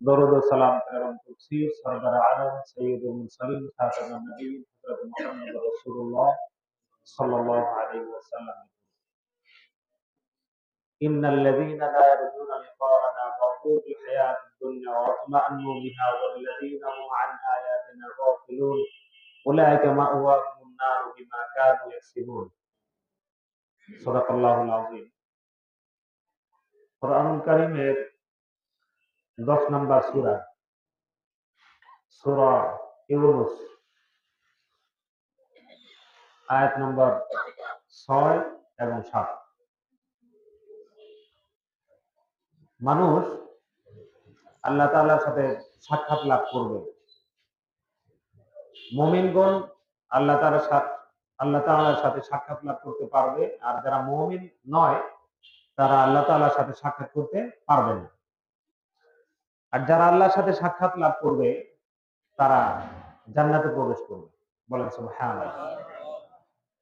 দরুদ ও সালাম প্রেরণ করছি সরদার আলম সৈয়দুল মুরসালিন খাতামুন নবীন হযরত মুহাম্মদ রাসূলুল্লাহ সাল্লাল্লাহু আলাইহি ওয়াসাল্লাম إن الذين لا يرجون لقاءنا ضروا بالحياة الدنيا واطمأنوا بها والذين هم عن آياتنا غافلون أولئك مأواهم النار بما كانوا يكسبون صدق الله العظيم কোরআনুল কারীমের 10 নম্বর সূরা। সূরা ইউনূস। আয়াত নম্বর 6 এবং 7 মানুষ আল্লাহ তাআলার সাথে সাক্ষাৎ লাভ করবে। মুমিনগণ আল্লাহ তাআলার সাথে, আল্লাহ তাআলার সাথে সাক্ষাৎ লাভ করতে পারবে। আর যারা মুমিন নয়, তারা আল্লাহ তাআলার সাথে সাক্ষাৎ করতে পারবে না। আর যারা আল্লাহর সাথে সাক্ষাৎ লাভ করবে, তারা জান্নাতে প্রবেশ করবে। বলেন সুবহানাল্লাহ।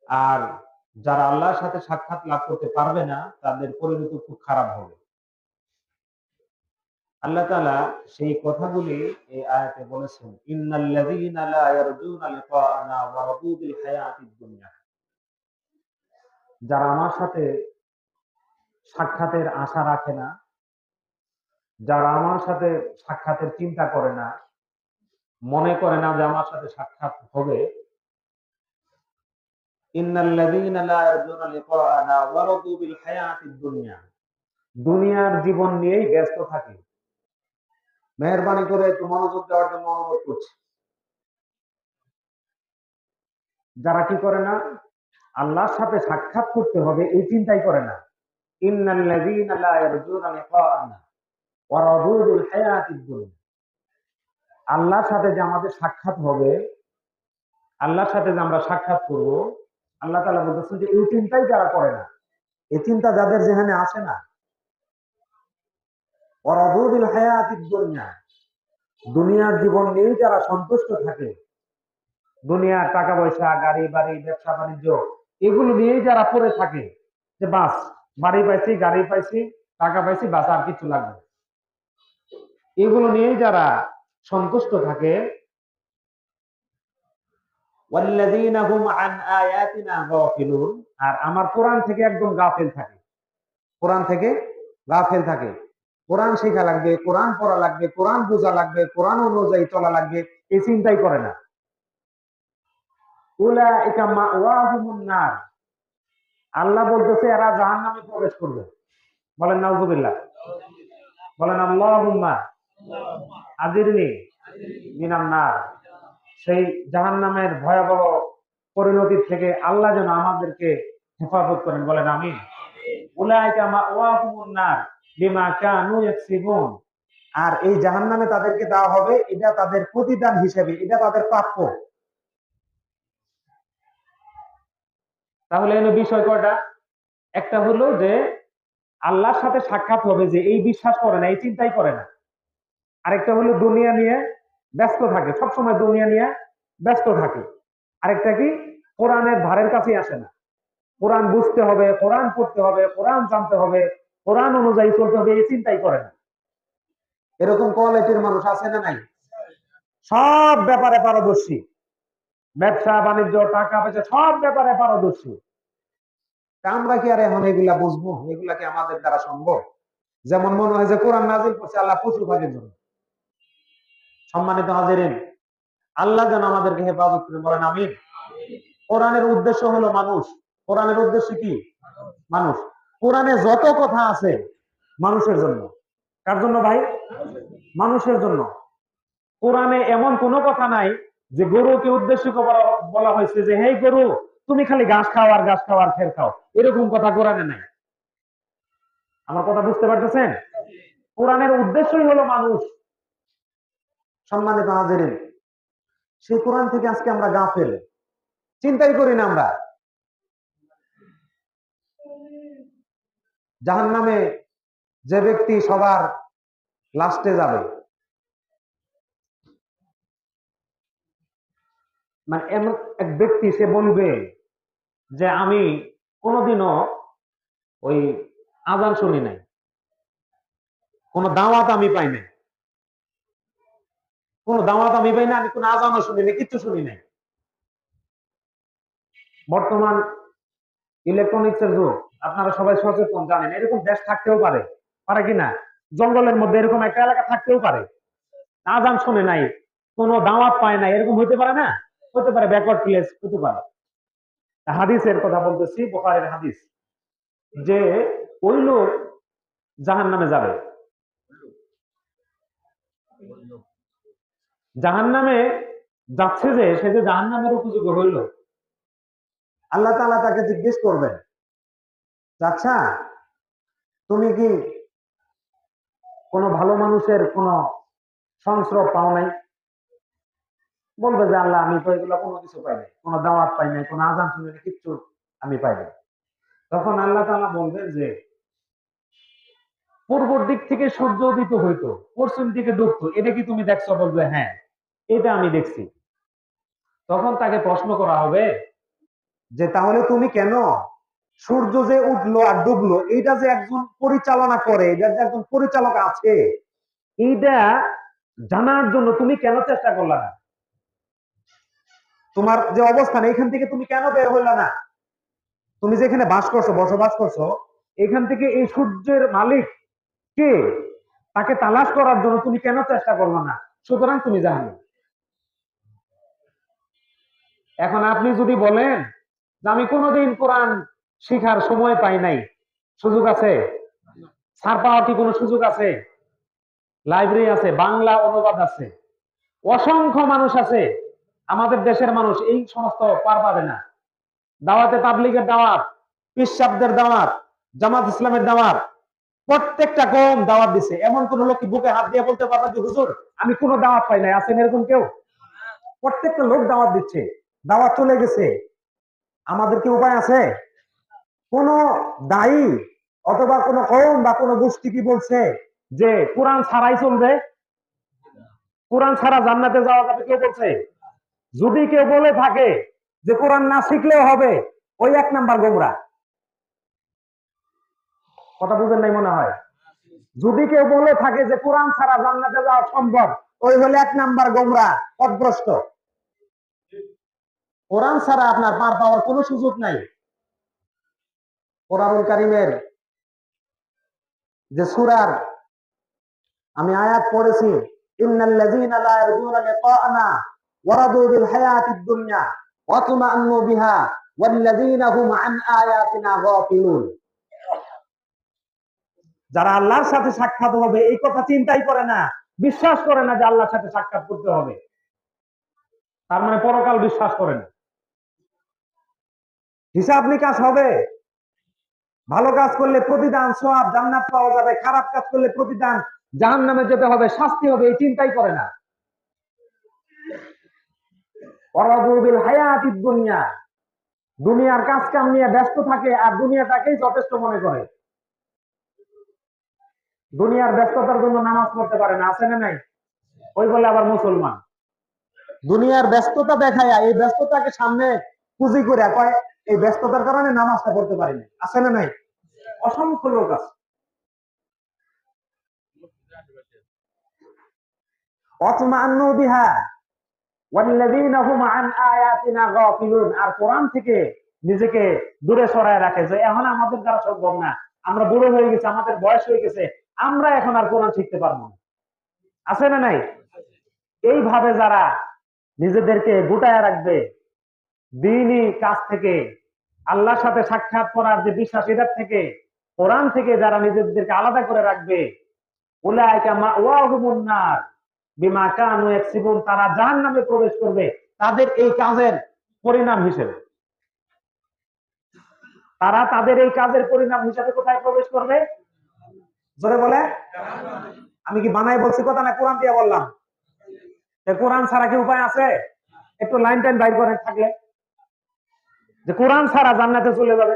আর যারা আল্লাহর সাথে সাক্ষাৎ লাভ করতে পারবে না, তাদের পরিণতি খুব খারাপ হবে। আল্লাহ তাআলা সেই কথাগুলি এই আয়াতে বলেছেন যারা আমার সাথে সাক্ষাতের আশা রাখে না যারা আমার সাথে সাক্ষাতের চিন্তা করে না, মনে করে না যে আমার সাথে সাক্ষাৎ হবে দুনিয়ার জীবন নিয়েই ব্যস্ত থাকে। মেহরবানি করে একটু মনোযোগ দেওয়ার জন্য অনুরোধ করছি। যারা কি করে না, আল্লাহর সাথে সাক্ষাৎ করতে হবে, এই চিন্তাই করে না। ইন্নাল্লাযীনা লা ইয়ারজুনা লিকাআনা। আল্লাহর সাথে যে আমাদের সাক্ষাৎ হবে, আল্লাহর সাথে যে আমরা সাক্ষাৎ করব, আল্লাহ তাআলা বলতেছেন যে এই চিন্তাই যারা করে না, এই চিন্তা যাদের যেখানে আসে না। অরাদুবিল হায়াতিদ দুনিয়া দুনিয়ার জীবন নিয়েই যারা সন্তুষ্ট থাকে, দুনিয়ার টাকা পয়সা গাড়ি, বাড়ি, ব্যবসা, বাণিজ্য, এগুলো নিয়েই যারা পড়ে থাকে, যে বাস, বাড়ি পাইছি, গাড়ি পাইছি, টাকা পাইছি, বাস, আর কিছু লাগবে। এগুলো নিয়েই যারা সন্তুষ্ট থাকে আর আমার কোরআন থেকে একদম গাফেল থাকে। কোরআন থেকে গাফেল থাকে। কোরআন শেখা লাগবে, কোরআন পড়া লাগবে, কোরআন বোঝা লাগবে, কোরআন অনুযায়ী চলা লাগবে, এই চিন্তাই করে না। আল্লাহ বলতেছে, এরা জাহান্নামে প্রবেশ করবে। বলেন, নাউজুবিল্লাহ। বলেন, আল্লাহুম্মা। আজিরনি নার। সেই জাহান্নামের ভয়াবহ পরিণতি থেকে আল্লাহ যেন আমাদেরকে হেফাজত করেন, বলেন আমি আর এই জাহান্নামে তাদেরকে দেওয়া হবে, এটা তাদের প্রতিদান হিসেবে, এটা তাদের প্রাপ্য। তাহলে এলো বিষয় কয়টা? একটা হলো যে, আল্লাহর সাথে সাক্ষাৎ হবে যে এই বিশ্বাস করে না, এই চিন্তাই করে না। আরেকটা হলো দুনিয়া নিয়ে ব্যস্ত থাকে। সবসময় দুনিয়া নিয়ে ব্যস্ত থাকে। আরেকটা কি? কোরআনের ধারের কাছেই আসে না। কোরআন বুঝতে হবে, কোরআন পড়তে হবে, কোরআন জানতে হবে, কোরআন অনুযায়ী চলতে হবে এই চিন্তাই করে না। এরকম কোয়ালিটির মানুষ আছে না নাই? সব ব্যাপারে পারদর্শী। ব্যবসা, বাণিজ্য, টাকা পয়সা সব ব্যাপারে পারদর্শী। আমরা কি আর এখন এগুলা বুঝব? এগুলা কি আমাদের দ্বারা সম্ভব? যেমন মনে হয় যে কোরআন নাজিল করছে, আল্লাহ প্রচুর ভাগের জন্য। সম্মানিত হাজিরেন, আল্লাহ যেন আমাদেরকে হেফাজত করে বলেন আমি কোরআনের উদ্দেশ্য হলো মানুষ। কোরআনের উদ্দেশ্য কি? মানুষ। কোরআনে যত কথা আছে মানুষের জন্য। কার জন্য ভাই? মানুষের জন্য। কোরআনে এমন কোনো কথা নাই যে গরুকে উদ্দেশ্য বলা হয়েছে যে, হেই গরু, তুমি খালি ঘাস খাও আর ঘাস খাও আর ফের খাও। এরকম কথা কোরআনে নাই। আমার কথা বুঝতে পারতেছেন? কোরআনের উদ্দেশ্যই হলো মানুষ। সম্মানিত হাজিরিন সেই কোরআন থেকে আজকে আমরা গা ফেল চিন্তাই করি না আমরা। জাহান নামে যে ব্যক্তি সবার লাস্টে যাবে মানে এমন এক ব্যক্তি সে বলবে যে আমি কোনোদিনও ওই আজান শুনি নাই। কোন দাওয়াত আমি পাই নাই। কোনো আমি পাই না, আমি কোনো আজানও শুনি না কিচ্ছু শুনি নাই। বর্তমান ইলেকট্রনিক্স এর যুগ, আপনারা সবাই সচেতন জানেন, এরকম দেশ থাকতেও পারে পারে কিনা জঙ্গলের মধ্যে এরকম একটা এলাকা থাকতেও পারে। আজান শুনে নাই, কোনো দাওয়াত পায় না এরকম হইতে পারে না? হতে পারে ব্যাকওয়ার্ড প্লেস হতে পারে। হাদিসের কথা বলতেছি, বোখারের হাদিস, যে ওই লোক জাহান নামে যাবে। জাহান নামে যাচ্ছে যে, সে যে জাহান নামের উপযোগ্য হইল। আল্লাহ তাআলা তাকে জিজ্ঞেস করবেন আচ্ছা তুমি কি কোনো ভালো মানুষের কোনো সংস্রব পাও নাই? বলবে যে, আল্লাহ, আমি তো এগুলো কোনো কিছু পাই নাই, কোনো দাওয়াত পাই নাই, কোনো আজান শুনে কিচ্ছু আমি পাই নাই। তখন আল্লাহ তালা বলবেন যে পূর্ব দিক থেকে সূর্য উদিত হইতো, পশ্চিম দিকে ডুবতো। এটা কি তুমি দেখছ? বলবে হ্যাঁ। এটা আমি দেখছি। তখন তাকে প্রশ্ন করা হবে, যে তাহলে তুমি কেন সূর্য যে উঠল আর ডুবলো, এইটা যে একজন পরিচালনা করে এটার যে একজন পরিচালক আছে, এইটা জানার জন্য তুমি কেন চেষ্টা করলা না? তোমার যে অবস্থান এখান থেকে তুমি কেন বের হইলা না? তুমি যেখানে বাস করছ, বসবাস করছ এখান থেকে এই সূর্যের মালিক কে? তাকে তালাশ করার জন্য তুমি কেন চেষ্টা করল না? সুতরাং তুমি জানো। এখন আপনি যদি বলেন যে আমি কোনোদিন কোরআন শিখার সময় পাই নাই, সুযোগ আছে? ছাড় পাওয়ার কি কোনো সুযোগ আছে? লাইব্রেরি আছে, বাংলা অনুবাদ আছে, অসংখ্য মানুষ আছে, আমাদের দেশের মানুষ এই সমস্ত পার পাবে না। দাওয়াতে তাবলিগের দাওয়াত পিসাবদের দাওয়াত, জামাত ইসলামের দাওয়াত প্রত্যেকটা কম দাওয়াত দিছে। এমন কোন লোক কি বুকে হাত দিয়ে বলতে পারবে যে, হুজুর, আমি কোনো দাওয়াত পাই নাই। আছেন এরকম কেউ? প্রত্যেকটা লোক দাওয়াত দিচ্ছে। দাওয়াত চলে গেছে। আমাদের কি উপায় আছে? কোন দায়ী অথবা কোন কম বা কোন গোষ্ঠী কি বলছে যে, কোরআন ছাড়াই চলবে? কোরআন ছাড়া জান্নাতে যাওয়া যাবে কেউ বলছে? যদি কেউ বলে থাকে যে, কোরআন না শিখলেও হবে, ওই এক নাম্বার গোমরা। কথা বুঝেন নাই মনে হয়। যদি কেউ বলে থাকে যে কোরআন ছাড়া জান্নাতে যাওয়া সম্ভব, ওই হলে এক নাম্বার গোমরা পথভ্রষ্ট কোরআন ছাড়া আপনার পার পাওয়ার কোনো সুযোগ নাই। কোরআনুল কারিমের যে সুরার আমি আয়াত পড়েছি ইন্নাল্লাযীনা লা ইয়ারজুনা লিকাআনা ওয়ারাদু বিল হায়াতিদ দুনিয়া ওয়া বিহা ওয়াল্লাযীনা হুম আন আয়াতিনা গাফিলুন। যারা আল্লাহর সাথে সাক্ষাৎ হবে, এই কথা চিন্তাই করে না। বিশ্বাস করে না যে আল্লাহর সাথে সাক্ষাৎ করতে হবে। তার মানে পরকাল বিশ্বাস করে না। হিসাব নিকাশ হবে। ভালো কাজ করলে প্রতিদান সব জান্নাত পাওয়া যাবে। খারাপ কাজ করলে প্রতিদান জাহান নামে যেতে হবে। শাস্তি হবে, এই চিন্তাই করে না। দুনিয়ার কাজ কাম নিয়ে ব্যস্ত থাকে আর দুনিয়াটাকেই যথেষ্ট মনে করে। দুনিয়ার ব্যস্ততার জন্য নামাজ পড়তে পারে না, আছে না নাই? ওই বলে আবার মুসলমান। দুনিয়ার ব্যস্ততা দেখায় এই ব্যস্ততাকে সামনে পুঁজি করে কয়, এই ব্যস্ততার কারণে নামাজটা পড়তে পারিনি আছে না নাই? অসংখ্য লোক আছে। আর কোরআন থেকে নিজেকে দূরে সরায় রাখে যে, এখন আমাদের দ্বারা সম্ভব না। আমরা বুড়ো হয়ে গেছে, আমাদের বয়স হয়ে গেছে আমরা এখন আর কোরআন শিখতে পারব না। আছে না নাই? এইভাবে যারা নিজেদেরকে গুটায় রাখবে, দিনই কাজ থেকে, আল্লাহর সাথে সাক্ষাৎ করার যে বিশ্বাস, এটার থেকে, কোরআন থেকে যারা নিজেদেরকে আলাদা করে রাখবে তারা জাহান্নামে প্রবেশ করবে তাদের এই কাজের পরিণাম হিসেবে। তারা তাদের এই কাজের পরিণাম হিসেবে কোথায় প্রবেশ করবে? জোরে বলে? আমি কি বানাই বলছি কথা না কোরআন দিয়ে বললাম? কোরআন ছাড়া কি উপায় আছে? একটু লাইন টাইন বাইর করে থাকলে। যে কোরআন ছাড়া জান্নাতে চলে যাবে।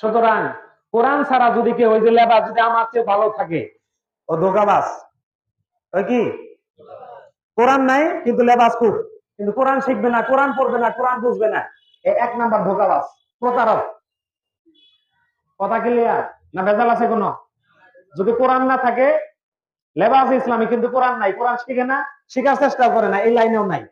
সুতরাং কোরআন ছাড়া যদি কেউ ওই যে লেবাস যদি আমার চেয়ে ভালো থাকে, ও ধোকাবাস ওই কি? কোরআন নাই, কিন্তু লেবাস খুব। কিন্তু কোরআন শিখবে না, কোরআন পড়বে না, কোরআন বুঝবে না। এক নাম্বার ধোকাবাস প্রতারক। কথা ক্লিয়ার না ভেজাল আছে কোনো? যদি কোরআন না থাকে, লেবাস ইসলামী কিন্তু কোরআন নাই। কোরআন শিখে না, শিখার চেষ্টা করে না, এই লাইনেও নাই।